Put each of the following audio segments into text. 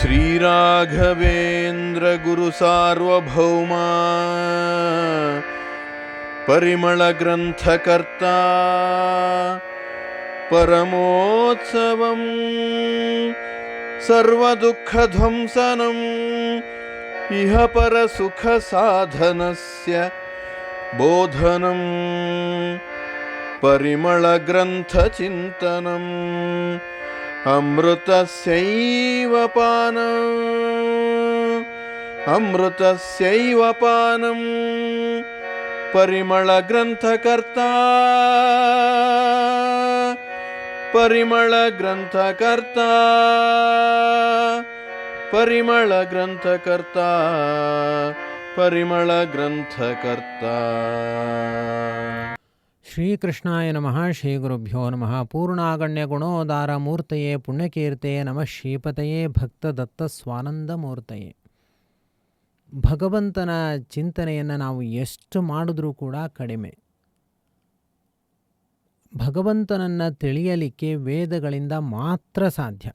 श्रीराघवेन्द्रगुरुसार्वभौमा परिमळग्रन्थकर्ता परमोत्सवम् सर्वदुःखध्वंसनम् इह परसुखसाधनस्य बोधनम् परिमळग्रन्थचिन्तनम् अमृतस्यैव पानम् अमृतस्यैव पानम् परिमळग्रन्थकर्ता परिमळग्रन्थकर्ता परिमळग्रन्थकर्ता परिमळग्रन्थकर्ता ಶ್ರೀಕೃಷ್ಣಾಯ ನಮಃ ಶ್ರೀ ಗುರುಭ್ಯೋ ನಮಃ. ಪೂರ್ಣಾಗಣ್ಯ ಗುಣೋದಾರ ಮೂರ್ತಯೇ ಪುಣ್ಯಕೀರ್ತೆಯೇ ನಮಃ. ಶ್ರೀಪತಯೇ, ಭಕ್ತದತ್ತ ಸ್ವಾನಂದ ಮೂರ್ತಯೇ. ಭಗವಂತನ ಚಿಂತನೆಯನ್ನು ನಾವು ಎಷ್ಟು ಮಾಡಿದ್ರೂ ಕೂಡ ಕಡಿಮೆ. ಭಗವಂತನನ್ನು ತಿಳಿಯಲಿಕ್ಕೆ ವೇದಗಳಿಂದ ಮಾತ್ರ ಸಾಧ್ಯ.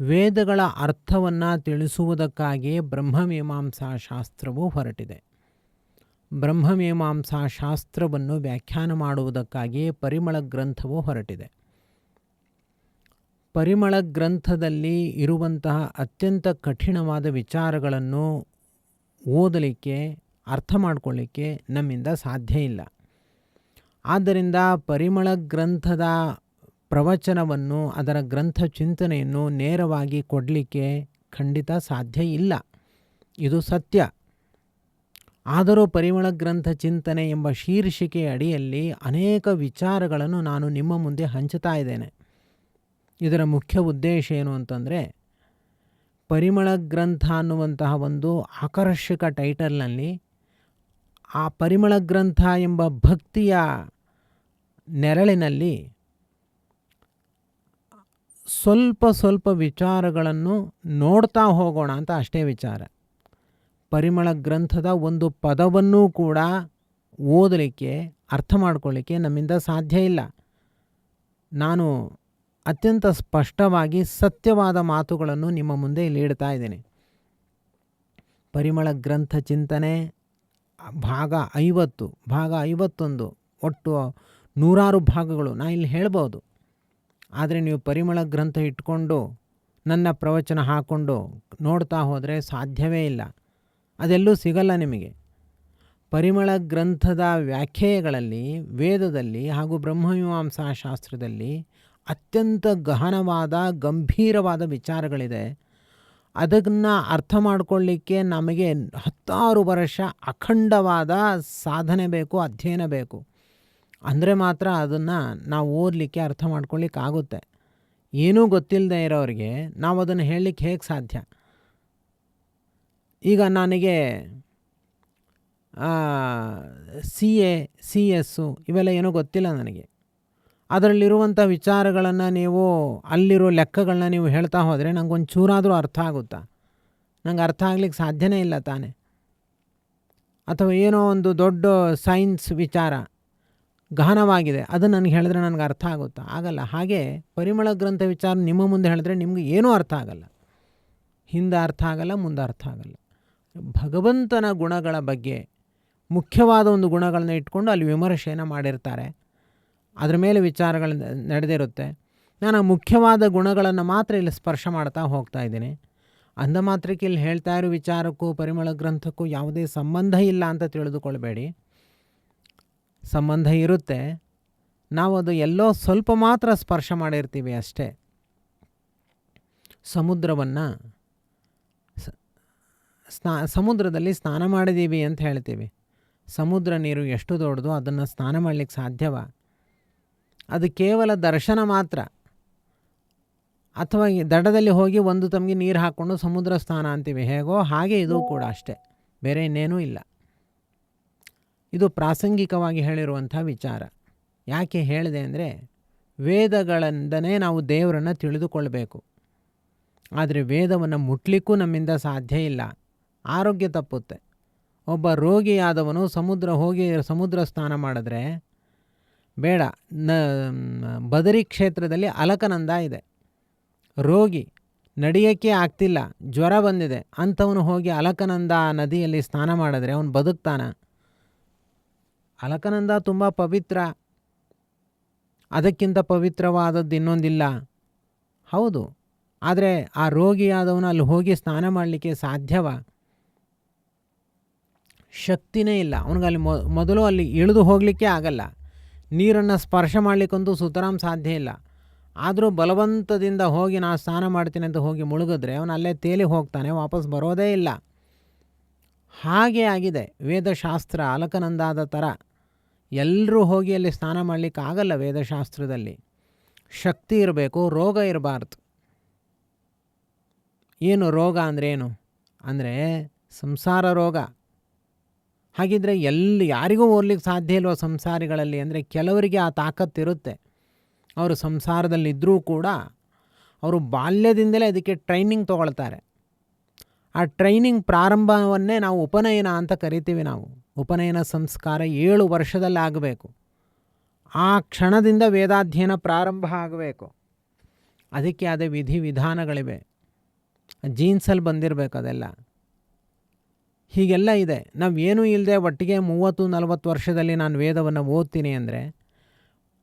ವೇದಗಳ ಅರ್ಥವನ್ನು ತಿಳಿಸುವುದಕ್ಕಾಗಿಯೇ ಬ್ರಹ್ಮಮೀಮಾಂಸಾ ಶಾಸ್ತ್ರವು ಹೊರಟಿದೆ. ಬ್ರಹ್ಮಮೀಮಾಂಸಾ ಶಾಸ್ತ್ರವನ್ನು ವ್ಯಾಖ್ಯಾನ ಮಾಡುವುದಕ್ಕಾಗಿ ಪರಿಮಳ ಗ್ರಂಥವು ಹೊರಟಿದೆ. ಪರಿಮಳ ಗ್ರಂಥದಲ್ಲಿ ಇರುವಂತಹ ಅತ್ಯಂತ ಕಠಿಣವಾದ ವಿಚಾರಗಳನ್ನು ಓದಲಿಕ್ಕೆ, ಅರ್ಥ ಮಾಡಿಕೊಳ್ಳಿಕ್ಕೆ ನಮ್ಮಿಂದ ಸಾಧ್ಯ ಇಲ್ಲ. ಆದ್ದರಿಂದ ಪರಿಮಳ ಗ್ರಂಥದ ಪ್ರವಚನವನ್ನು, ಅದರ ಗ್ರಂಥ ಚಿಂತನೆಯನ್ನು ನೇರವಾಗಿ ಕೊಡಲಿಕ್ಕೆ ಖಂಡಿತ ಸಾಧ್ಯ ಇಲ್ಲ. ಇದು ಸತ್ಯ. ಆದರೂ ಪರಿಮಳ ಗ್ರಂಥ ಚಿಂತನೆ ಎಂಬ ಶೀರ್ಷಿಕೆಯ ಅಡಿಯಲ್ಲಿ ಅನೇಕ ವಿಚಾರಗಳನ್ನು ನಾನು ನಿಮ್ಮ ಮುಂದೆ ಹಂಚುತ್ತಾ ಇದ್ದೇನೆ. ಇದರ ಮುಖ್ಯ ಉದ್ದೇಶ ಏನು ಅಂತಂದರೆ, ಪರಿಮಳ ಗ್ರಂಥ ಅನ್ನುವಂತಹ ಒಂದು ಆಕರ್ಷಕ ಟೈಟಲ್ನಲ್ಲಿ ಆ ಪರಿಮಳ ಗ್ರಂಥ ಎಂಬ ಭಕ್ತಿಯ ನೆರಳಿನಲ್ಲಿ ಸ್ವಲ್ಪ ಸ್ವಲ್ಪ ವಿಚಾರಗಳನ್ನು ನೋಡ್ತಾ ಹೋಗೋಣ ಅಂತ ಅಷ್ಟೇ ವಿಚಾರ. ಪರಿಮಳ ಗ್ರಂಥದ ಒಂದು ಪದವನ್ನೂ ಕೂಡ ಓದಲಿಕ್ಕೆ, ಅರ್ಥ ಮಾಡ್ಕೊಳ್ಳಿಕ್ಕೆ ನಮ್ಮಿಂದ ಸಾಧ್ಯ ಇಲ್ಲ. ನಾನು ಅತ್ಯಂತ ಸ್ಪಷ್ಟವಾಗಿ ಸತ್ಯವಾದ ಮಾತುಗಳನ್ನು ನಿಮ್ಮ ಮುಂದೆ ಇಲ್ಲಿ ಇಡ್ತಾ ಇದ್ದೇನೆ. ಪರಿಮಳ ಗ್ರಂಥ ಚಿಂತನೆ, ಭಾಗ ಐವತ್ತು, ಭಾಗ ಐವತ್ತೊಂದು, ಒಟ್ಟು ನೂರಾರು ಭಾಗಗಳು ನಾ ಇಲ್ಲಿ ಹೇಳ್ಬೋದು. ಆದರೆ ನೀವು ಪರಿಮಳ ಗ್ರಂಥ ಇಟ್ಕೊಂಡು, ನನ್ನ ಪ್ರವಚನ ಹಾಕ್ಕೊಂಡು ನೋಡ್ತಾ ಹೋದರೆ ಸಾಧ್ಯವೇ ಇಲ್ಲ. ಅದೆಲ್ಲೂ ಸಿಗಲ್ಲ ನಿಮಗೆ. ಪರಿಮಳ ಗ್ರಂಥದ ವ್ಯಾಖ್ಯೆಗಳಲ್ಲಿ, ವೇದದಲ್ಲಿ ಹಾಗೂ ಬ್ರಹ್ಮಮೀಮಾಂಸಾ ಶಾಸ್ತ್ರದಲ್ಲಿ ಅತ್ಯಂತ ಗಹನವಾದ, ಗಂಭೀರವಾದ ವಿಚಾರಗಳಿದೆ. ಅದನ್ನು ಅರ್ಥ ಮಾಡಿಕೊಳ್ಳಿಕ್ಕೆ ನಮಗೆ ಹತ್ತಾರು ವರ್ಷ ಅಖಂಡವಾದ ಸಾಧನೆ ಬೇಕು, ಅಧ್ಯಯನ ಬೇಕು. ಅಂದರೆ ಮಾತ್ರ ಅದನ್ನು ನಾವು ಓದಲಿಕ್ಕೆ ಅರ್ಥ ಮಾಡ್ಕೊಳ್ಳಿಕ್ಕಾಗುತ್ತೆ. ಏನೂ ಗೊತ್ತಿಲ್ಲದೆ ಇರೋರಿಗೆ ನಾವು ಅದನ್ನು ಹೇಳಲಿಕ್ಕೆ ಹೇಗೆ ಸಾಧ್ಯ? ಈಗ ನನಗೆ ಸಿ ಎ ಸಿ ಎಸ್ಸು ಇವೆಲ್ಲ ಏನೂ ಗೊತ್ತಿಲ್ಲ ನನಗೆ. ಅದರಲ್ಲಿರುವಂಥ ವಿಚಾರಗಳನ್ನು ನೀವು, ಅಲ್ಲಿರೋ ಲೆಕ್ಕಗಳನ್ನ ನೀವು ಹೇಳ್ತಾ ಹೋದರೆ ನಂಗೆ ಒಂದು ಚೂರಾದರೂ ಅರ್ಥ ಆಗುತ್ತಾ? ನಂಗೆ ಅರ್ಥ ಆಗ್ಲಿಕ್ಕೆ ಸಾಧ್ಯನೇ ಇಲ್ಲ ತಾನೇ. ಅಥವಾ ಏನೋ ಒಂದು ದೊಡ್ಡ ಸೈನ್ಸ್ ವಿಚಾರ ಗಹನವಾಗಿದೆ ಅದು ನನಗೆ ಹೇಳಿದ್ರೆ ನನಗೆ ಅರ್ಥ ಆಗುತ್ತಾ? ಆಗಲ್ಲ. ಹಾಗೆ ಪರಿಮಳ ಗ್ರಂಥ ವಿಚಾರ ನಿಮ್ಮ ಮುಂದೆ ಹೇಳಿದ್ರೆ ನಿಮಗೆ ಏನೂ ಅರ್ಥ ಆಗಲ್ಲ. ಹಿಂದೆ ಅರ್ಥ ಆಗಲ್ಲ, ಮುಂದೆ ಅರ್ಥ ಆಗಲ್ಲ. ಭಗವಂತನ ಗುಣಗಳ ಬಗ್ಗೆ ಮುಖ್ಯವಾದ ಒಂದು ಗುಣಗಳನ್ನ ಇಟ್ಕೊಂಡು ಅಲ್ಲಿ ವಿಮರ್ಶೆಯನ್ನು ಮಾಡಿರ್ತಾರೆ. ಅದರ ಮೇಲೆ ವಿಚಾರಗಳು ನಡೆದಿರುತ್ತೆ. ನಾನು ಮುಖ್ಯವಾದ ಗುಣಗಳನ್ನು ಮಾತ್ರ ಇಲ್ಲಿ ಸ್ಪರ್ಶ ಮಾಡ್ತಾ ಹೋಗ್ತಾ ಇದ್ದೀನಿ. ಅಂದ ಮಾತ್ರಕ್ಕೆ ಇಲ್ಲಿ ಹೇಳ್ತಾ ಇರೋ ವಿಚಾರಕ್ಕೂ, ಪರಿಮಳ ಗ್ರಂಥಕ್ಕೂ ಯಾವುದೇ ಸಂಬಂಧ ಇಲ್ಲ ಅಂತ ತಿಳಿದುಕೊಳ್ಬೇಡಿ. ಸಂಬಂಧ ಇರುತ್ತೆ. ನಾವು ಅದು ಎಲ್ಲೋ ಸ್ವಲ್ಪ ಮಾತ್ರ ಸ್ಪರ್ಶ ಮಾಡಿರ್ತೀವಿ ಅಷ್ಟೇ. ಸಮುದ್ರವನ್ನು ಸ್ನಾ, ಸಮುದ್ರದಲ್ಲಿ ಸ್ನಾನ ಮಾಡಿದ್ದೀವಿ ಅಂತ ಹೇಳ್ತೀವಿ. ಸಮುದ್ರ ನೀರು ಎಷ್ಟು ದೊಡ್ಡದು ಅದನ್ನು ಸ್ನಾನ ಮಾಡಲಿಕ್ಕೆ ಸಾಧ್ಯವ? ಅದು ಕೇವಲ ದರ್ಶನ ಮಾತ್ರ. ಅಥವಾ ದಡದಲ್ಲಿ ಹೋಗಿ ಒಂದು ತಮಗೆ ನೀರು ಹಾಕ್ಕೊಂಡು ಸಮುದ್ರ ಸ್ನಾನ ಅಂತೀವಿ. ಹೇಗೋ ಹಾಗೆ ಇದು ಕೂಡ ಅಷ್ಟೇ. ಬೇರೆ ಇನ್ನೇನೂ ಇಲ್ಲ. ಇದು ಪ್ರಾಸಂಗಿಕವಾಗಿ ಹೇಳಿರುವಂಥ ವಿಚಾರ. ಯಾಕೆ ಹೇಳಿದೆ ಅಂದರೆ, ವೇದಗಳಿಂದನೇ ನಾವು ದೇವರನ್ನು ತಿಳಿದುಕೊಳ್ಬೇಕು. ಆದರೆ ವೇದವನ್ನು ಮುಟ್ಲಿಕ್ಕೂ ನಮ್ಮಿಂದ ಸಾಧ್ಯ ಇಲ್ಲ. ಆರೋಗ್ಯ ತಪ್ಪುತ್ತೆ. ಒಬ್ಬ ರೋಗಿಯಾದವನು ಸಮುದ್ರ ಹೋಗಿ ಸಮುದ್ರ ಸ್ನಾನ ಮಾಡಿದ್ರೆ ಬೇಡ, ನ, ಬದರಿ ಕ್ಷೇತ್ರದಲ್ಲಿ ಅಲಕನಂದ ಇದೆ. ರೋಗಿ, ನಡೆಯೋಕ್ಕೆ ಆಗ್ತಿಲ್ಲ, ಜ್ವರ ಬಂದಿದೆ, ಅಂಥವನು ಹೋಗಿ ಅಲಕನಂದ ನದಿಯಲ್ಲಿ ಸ್ನಾನ ಮಾಡಿದ್ರೆ ಅವನು ಬದುಕ್ತಾನ. ಅಲಕನಂದ ತುಂಬ ಪವಿತ್ರ. ಅದಕ್ಕಿಂತ ಪವಿತ್ರವಾದದ್ದು ಇನ್ನೊಂದಿಲ್ಲ. ಹೌದು, ಆದರೆ ಆ ರೋಗಿಯಾದವನು ಅಲ್ಲಿ ಹೋಗಿ ಸ್ನಾನ ಮಾಡಲಿಕ್ಕೆ ಸಾಧ್ಯವ? ಶಕ್ತಿನೇ ಇಲ್ಲ. ಅವನಿಗೆ ಅಲ್ಲಿ ಮೊದಲು ಅಲ್ಲಿ ಇಳಿದು ಹೋಗಲಿಕ್ಕೆ ಆಗಲ್ಲ. ನೀರನ್ನು ಸ್ಪರ್ಶ ಮಾಡಲಿಕ್ಕಂತೂ ಸುತರಾಮ್ ಸಾಧ್ಯ ಇಲ್ಲ. ಆದರೂ ಬಲವಂತದಿಂದ ಹೋಗಿ ನಾನು ಸ್ನಾನ ಮಾಡ್ತೀನಿ ಅಂತ ಹೋಗಿ ಮುಳುಗಿದ್ರೆ ಅವನು ಅಲ್ಲೇ ತೇಲಿ ಹೋಗ್ತಾನೆ, ವಾಪಸ್ ಬರೋದೇ ಇಲ್ಲ. ಹಾಗೆ ಆಗಿದೆ. ವೇದಶಾಸ್ತ್ರ ಅಲಕನಂದಾದ ಥರ ಎಲ್ಲರೂ ಹೋಗಿ ಅಲ್ಲಿ ಸ್ನಾನ ಮಾಡಲಿಕ್ಕೆ ಆಗಲ್ಲ ವೇದಶಾಸ್ತ್ರದಲ್ಲಿ. ಶಕ್ತಿ ಇರಬೇಕು, ರೋಗ ಇರಬಾರ್ದು. ಏನು ರೋಗ ಅಂದ್ರೇನು ಅಂದರೆ ಸಂಸಾರ ರೋಗ. ಹಾಗಿದ್ರೆ ಎಲ್ಲಿ ಯಾರಿಗೂ ಓದ್ಲಿಕ್ಕೆ ಸಾಧ್ಯ ಇಲ್ವೋ ಸಂಸಾರಿಗಳಲ್ಲಿ ಅಂದರೆ ಕೆಲವರಿಗೆ ಆ ತಾಕತ್ತಿರುತ್ತೆ ಅವರು ಸಂಸಾರದಲ್ಲಿದ್ದರೂ ಕೂಡ ಅವರು ಬಾಲ್ಯದಿಂದಲೇ ಅದಕ್ಕೆ ಟ್ರೈನಿಂಗ್ ತೊಗೊಳ್ತಾರೆ. ಆ ಟ್ರೈನಿಂಗ್ ಪ್ರಾರಂಭವನ್ನೇ ನಾವು ಉಪನಯನ ಅಂತ ಕರಿತೀವಿ ನಾವು. ಉಪನಯನ ಸಂಸ್ಕಾರ ಏಳು ವರ್ಷದಲ್ಲಿ ಆಗಬೇಕು. ಆ ಕ್ಷಣದಿಂದ ವೇದಾಧ್ಯಯನ ಪ್ರಾರಂಭ ಆಗಬೇಕು. ಅದಕ್ಕೆ ಅದೇ ವಿಧಿ ವಿಧಾನಗಳಿವೆ ಜೀನ್ಸಲ್ಲಿ ಬಂದಿರಬೇಕು ಅದೆಲ್ಲ. ಹೀಗೆಲ್ಲ ಇದೆ. ನಾವು ಇಲ್ಲದೆ ಒಟ್ಟಿಗೆ ಮೂವತ್ತು, ನಲವತ್ತು ವರ್ಷದಲ್ಲಿ ನಾನು ವೇದವನ್ನು ಓದ್ತೀನಿ ಅಂದರೆ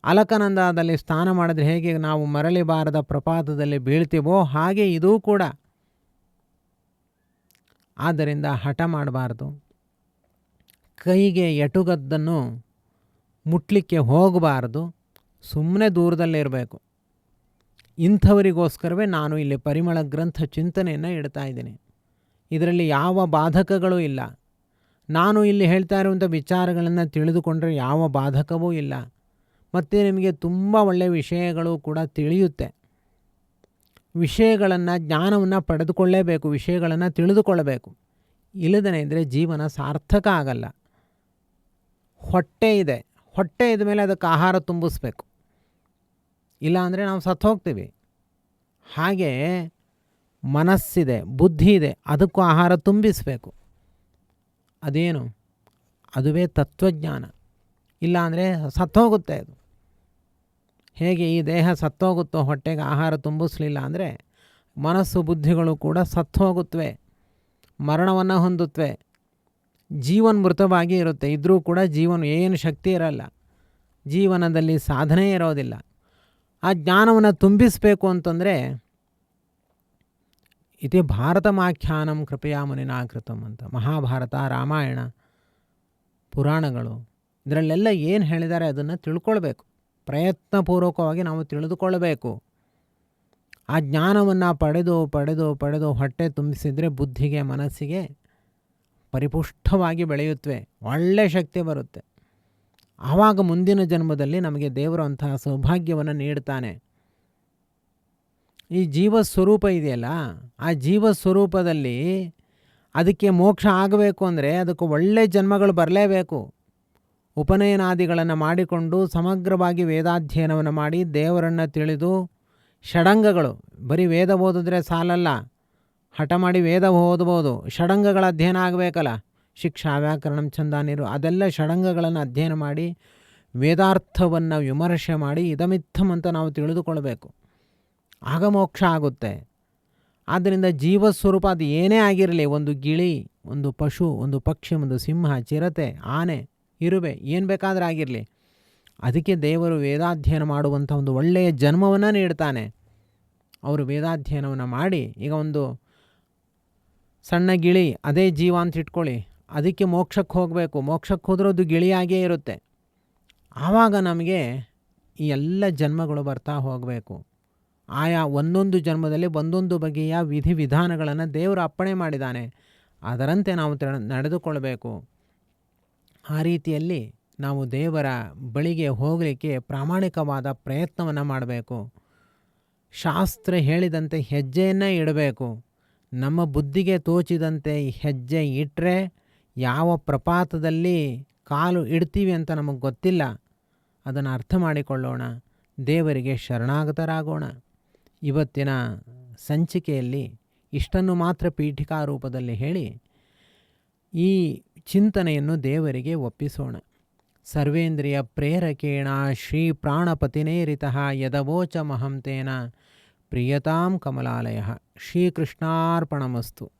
ಅಲಕನಂದದಲ್ಲಿ ಸ್ನಾನ ಮಾಡಿದ್ರೆ ಹೇಗೆ ನಾವು ಮರಳಿ ಬಾರದ ಪ್ರಪಾತದಲ್ಲಿ ಬೀಳ್ತೀವೋ ಹಾಗೆ ಇದೂ ಕೂಡ. ಆದ್ದರಿಂದ ಹಠ ಮಾಡಬಾರ್ದು. ಕೈಗೆ ಎಟುಗದ್ದನ್ನು ಮುಟ್ಲಿಕ್ಕೆ ಹೋಗಬಾರ್ದು. ಸುಮ್ಮನೆ ದೂರದಲ್ಲಿರಬೇಕು ಇಂಥವರಿಗೋಸ್ಕರವೇ ನಾನು ಇಲ್ಲಿ ಪರಿಮಳ ಗ್ರಂಥ ಚಿಂತನೆಯನ್ನು ಇಡ್ತಾ ಇದ್ದೀನಿ. ಇದರಲ್ಲಿ ಯಾವ ಬಾಧಕಗಳೂ ಇಲ್ಲ. ನಾನು ಇಲ್ಲಿ ಹೇಳ್ತಾ ಇರುವಂಥ ವಿಚಾರಗಳನ್ನು ತಿಳಿದುಕೊಂಡರೆ ಯಾವ ಬಾಧಕವೂ ಇಲ್ಲ. ಮತ್ತು ನಿಮಗೆ ತುಂಬ ಒಳ್ಳೆಯ ವಿಷಯಗಳು ಕೂಡ ತಿಳಿಯುತ್ತೆ. ವಿಷಯಗಳನ್ನು, ಜ್ಞಾನವನ್ನು ಪಡೆದುಕೊಳ್ಳೇಬೇಕು, ವಿಷಯಗಳನ್ನು ತಿಳಿದುಕೊಳ್ಳಬೇಕು. ಇಲ್ಲದೇ ಇದ್ದರೆ ಜೀವನ ಸಾರ್ಥಕ ಆಗಲ್ಲ. ಹೊಟ್ಟೆ ಇದೆ. ಹೊಟ್ಟೆ ಇದ್ದ ಮೇಲೆ ಅದಕ್ಕೆ ಆಹಾರ ತುಂಬಿಸ್ಬೇಕು. ಇಲ್ಲಾಂದರೆ ನಾವು ಸತ್ತು ಹೋಗ್ತೀವಿ ಹಾಗೆ ಮನಸ್ಸಿದೆ ಬುದ್ಧಿ ಇದೆ ಅದಕ್ಕೂ ಆಹಾರ ತುಂಬಿಸಬೇಕು. ಅದೇನು? ಅದುವೇ ತತ್ವಜ್ಞಾನ. ಇಲ್ಲಾಂದರೆ ಸತ್ತೋಗುತ್ತೆ ಅದು. ಹೇಗೆ ಈ ದೇಹ ಸತ್ತೋಗುತ್ತೋ, ಹೊಟ್ಟೆಗೆ ಆಹಾರ ತುಂಬಿಸಲಿಲ್ಲ ಅಂದರೆ ಮನಸ್ಸು ಬುದ್ಧಿಗಳು ಕೂಡ ಸತ್ತೋಗುತ್ತವೆ ಮರಣವನ್ನು ಹೊಂದುತ್ತವೆ ಜೀವನ್ ಮೃತವಾಗಿ ಇರುತ್ತೆ. ಇದ್ದರೂ ಕೂಡ ಜೀವನ ಏನು ಶಕ್ತಿ ಇರಲ್ಲ. ಜೀವನದಲ್ಲಿ ಸಾಧನೆ ಇರೋದಿಲ್ಲ. ಆ ಜ್ಞಾನವನ್ನು ತುಂಬಿಸಬೇಕು ಅಂತಂದರೆ ಇತಿ ಭಾರತಮಾಖ್ಯಾನಂ ಕೃಪೆಯಾ ಮುನಿನಾಕೃತಂ ಅಂತ. ಮಹಾಭಾರತ ರಾಮಾಯಣ ಪುರಾಣಗಳು ಇದರಲ್ಲೆಲ್ಲ ಏನು ಹೇಳಿದ್ದಾರೆ ಅದನ್ನು ತಿಳ್ಕೊಳ್ಬೇಕು. ಪ್ರಯತ್ನಪೂರ್ವಕವಾಗಿ ನಾವು ತಿಳಿದುಕೊಳ್ಳಬೇಕು ಆ ಜ್ಞಾನವನ್ನು ಪಡೆದು ಪಡೆದು ಪಡೆದು ಹೊಟ್ಟೆ ತುಂಬಿಸಿದರೆ ಬುದ್ಧಿಗೆ, ಮನಸ್ಸಿಗೆ ಪರಿಪುಷ್ಟವಾಗಿ ಬೆಳೆಯುತ್ತವೆ ಒಳ್ಳೆ ಶಕ್ತಿ ಬರುತ್ತೆ. ಆವಾಗ ಮುಂದಿನ ಜನ್ಮದಲ್ಲಿ ನಮಗೆ ದೇವರು ಅಂತಹ ಸೌಭಾಗ್ಯವನ್ನು ನೀಡ್ತಾನೆ. ಈ ಜೀವ ಸ್ವರೂಪ ಇದೆಯಲ್ಲ, ಆ ಜೀವ ಸ್ವರೂಪದಲ್ಲಿ ಅದಕ್ಕೆ ಮೋಕ್ಷ ಆಗಬೇಕು ಅಂದರೆ ಅದಕ್ಕೆ ಒಳ್ಳೆ ಜನ್ಮಗಳು ಬರಲೇಬೇಕು. ಉಪನಯನಾದಿಗಳನ್ನು ಮಾಡಿಕೊಂಡು ಸಮಗ್ರವಾಗಿ ವೇದಾಧ್ಯಯನವನ್ನು ಮಾಡಿ ದೇವರನ್ನು ತಿಳಿದು ಷಡಂಗಗಳು, ಬರೀ ವೇದ ಓದಿದ್ರೆ ಸಾಲಲ್ಲ, ಹಠ ಮಾಡಿ ವೇದ ಓದ್ಬೋದು, ಷಡಂಗಗಳ ಅಧ್ಯಯನ ಆಗಬೇಕಲ್ಲ, ಶಿಕ್ಷಾ ವ್ಯಾಕರಣ ಚಂದ ನೀರು, ಅದೆಲ್ಲ ಷಡಂಗಗಳನ್ನು ಅಧ್ಯಯನ ಮಾಡಿ ವೇದಾರ್ಥವನ್ನು ವಿಮರ್ಶೆ ಮಾಡಿ ಇದಮಿತ್ತಮ್ ಅಂತ ನಾವು ತಿಳಿದುಕೊಳ್ಬೇಕು. ಆಗ ಮೋಕ್ಷ ಆಗುತ್ತೆ. ಆದ್ದರಿಂದ ಜೀವಸ್ವರೂಪ ಅದು ಏನೇ ಆಗಿರಲಿ, ಒಂದು ಗಿಳಿ, ಒಂದು ಪಶು, ಒಂದು ಪಕ್ಷಿ, ಒಂದು ಸಿಂಹ, ಚಿರತೆ, ಆನೆ, ಇರುವೆ, ಏನು ಬೇಕಾದರೂ ಆಗಿರಲಿ, ಅದಕ್ಕೆ ದೇವರು ವೇದಾಧ್ಯಯನ ಮಾಡುವಂಥ ಒಂದು ಒಳ್ಳೆಯ ಜನ್ಮವನ್ನು ನೀಡ್ತಾನೆ. ಅವರು ವೇದಾಧ್ಯಯನವನ್ನು ಮಾಡಿ, ಈಗ ಒಂದು ಸಣ್ಣ ಗಿಳಿ, ಅದೇ ಜೀವ ಅಂತ ಇಟ್ಕೊಳ್ಳಿ, ಅದಕ್ಕೆ ಮೋಕ್ಷಕ್ಕೆ ಹೋಗಬೇಕು. ಮೋಕ್ಷಕ್ಕೆ ಹೋದರೂ ಅದು ಗಿಳಿಯಾಗೇ ಇರುತ್ತೆ. ಆವಾಗ ನಮಗೆ ಈ ಎಲ್ಲ ಜನ್ಮಗಳು ಬರ್ತಾ ಹೋಗಬೇಕು. ಆಯಾ ಒಂದೊಂದು ಜನ್ಮದಲ್ಲಿ ಒಂದೊಂದು ಬಗೆಯ ವಿಧಿ ವಿಧಾನಗಳನ್ನು ದೇವರು ಅಪ್ಪಣೆ ಮಾಡಿದ್ದಾನೆ. ಅದರಂತೆ ನಾವು ನಡೆದುಕೊಳ್ಳಬೇಕು. ಆ ರೀತಿಯಲ್ಲಿ ನಾವು ದೇವರ ಬಳಿಗೆ ಹೋಗಲಿಕ್ಕೆ ಪ್ರಾಮಾಣಿಕವಾದ ಪ್ರಯತ್ನವನ್ನು ಮಾಡಬೇಕು. ಶಾಸ್ತ್ರ ಹೇಳಿದಂತೆ ಹೆಜ್ಜೆಯನ್ನೇ ಇಡಬೇಕು. ನಮ್ಮ ಬುದ್ಧಿಗೆ ತೋಚಿದಂತೆ ಹೆಜ್ಜೆ ಇಟ್ಟರೆ ಯಾವ ಪ್ರಪಾತದಲ್ಲಿ ಕಾಲು ಇಡ್ತೀವಿ ಅಂತ ನಮಗೆ ಗೊತ್ತಿಲ್ಲ. ಅದನ್ನು ಅರ್ಥ ಮಾಡಿಕೊಳ್ಳೋಣ. ದೇವರಿಗೆ ಶರಣಾಗತರಾಗೋಣ. ಇವತ್ತಿನ ಸಂಚಿಕೆಯಲ್ಲಿ ಇಷ್ಟನ್ನು ಮಾತ್ರ ಪೀಠಿಕಾ ರೂಪದಲ್ಲಿ ಹೇಳಿ ಈ ಚಿಂತನೆಯನ್ನು ದೇವರಿಗೆ ಒಪ್ಪಿಸೋಣ. ಸರ್ವೇಂದ್ರಿಯ ಪ್ರೇರಕೇಣ ಶ್ರೀ ಪ್ರಾಣಪತಿನೇರಿತಃ ಯದವೋಚ ಮಹಂತೇನ ಪ್ರಿಯತಾಂ ಕಮಲಾಲಯ. ಶ್ರೀಕೃಷ್ಣಾರ್ಪಣಮಸ್ತು.